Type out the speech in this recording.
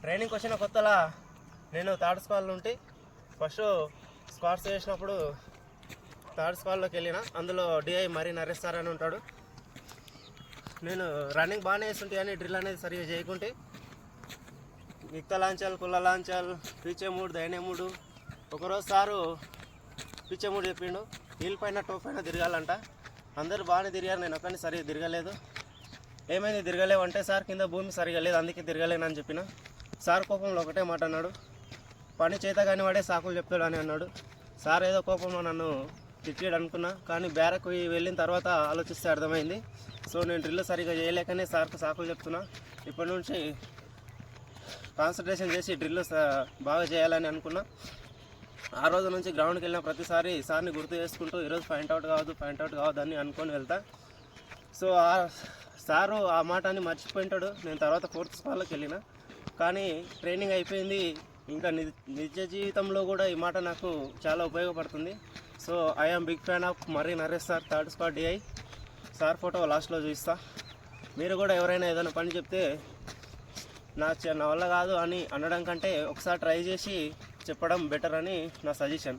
ట్రైనింగ్కి వచ్చిన కొత్తలా నేను థర్డ్ స్క్వాడ్లో ఉంటే. ఫస్ట్ స్క్వాడ్స్ చేసినప్పుడు థర్డ్ స్క్వాడ్లోకి వెళ్ళిన. అందులో డిఐ మరీ నరేష్ సార్ అని ఉంటాడు. నేను రన్నింగ్ బాగానే వేస్తుంటే కానీ డ్రిల్ అనేది సరిగా చేయకుంటే. మిగతా లాంచాలు కుల్ల లాంచాలు పిచ్చే మూడు దైనే మూడు. ఒకరోజు సారు పిచ్చే మూడు చెప్పిండు. వీల్ పైన టో పైన తిరగాలంట. అందరూ బాగానే తిరిగారు. నేను ఒక్కని సరిగా తిరగలేదు. ఏమైంది? తిరగలేవు అంటే సార్ కింద భూమి సరిగా లేదు. అందుకే తిరగలేనని చెప్పిన. సార్ కోపంలో ఒకటే మాట అన్నాడు. పని చేత కానీ వాడే సాకులు చెప్తాడు అని అన్నాడు. సార్ ఏదో కోపంలో నన్ను తిట్టాడు అనుకున్నా కానీ బ్యారక్ వెళ్ళిన తర్వాత ఆలోచిస్తే అర్థమైంది. సో నేను డ్రిల్ సరిగా చేయలేకనే సార్కు సాకులు చెప్తున్నా. ఇప్పటి నుంచి కాన్సన్ట్రేషన్ చేసి డ్రిల్ బాగా చేయాలని అనుకున్నా. ఆ రోజు నుంచి గ్రౌండ్కి వెళ్ళిన ప్రతిసారి సార్ని గుర్తు చేసుకుంటూ ఈరోజు పాయింట్ అవుట్ కావద్దు పాయింట్ అవుట్ కావద్దు అని అనుకొని వెళ్తా. సో ఆ సారు ఆ మాటని మర్చిపోయింటాడు. నేను తర్వాత ఫోర్త్ స్కాల్కి వెళ్ళిన. కానీ ట్రైనింగ్ అయిపోయింది. ఇంకా ని- నిజ జీవితంలో కూడా ఈ మాట నాకు చాలా ఉపయోగపడుతుంది. So I am big fan of మరీ Naresh sir third squad DI sir photo లాస్ట్లో చూపిస్తా. మీరు కూడా ఎవరైనా ఏదైనా పని చెప్తే నా నా వల్ల కాదు అని అనడం కంటే ఒకసారి ట్రై చేసి చెప్పడం బెటర్ అని నా సజెషన్.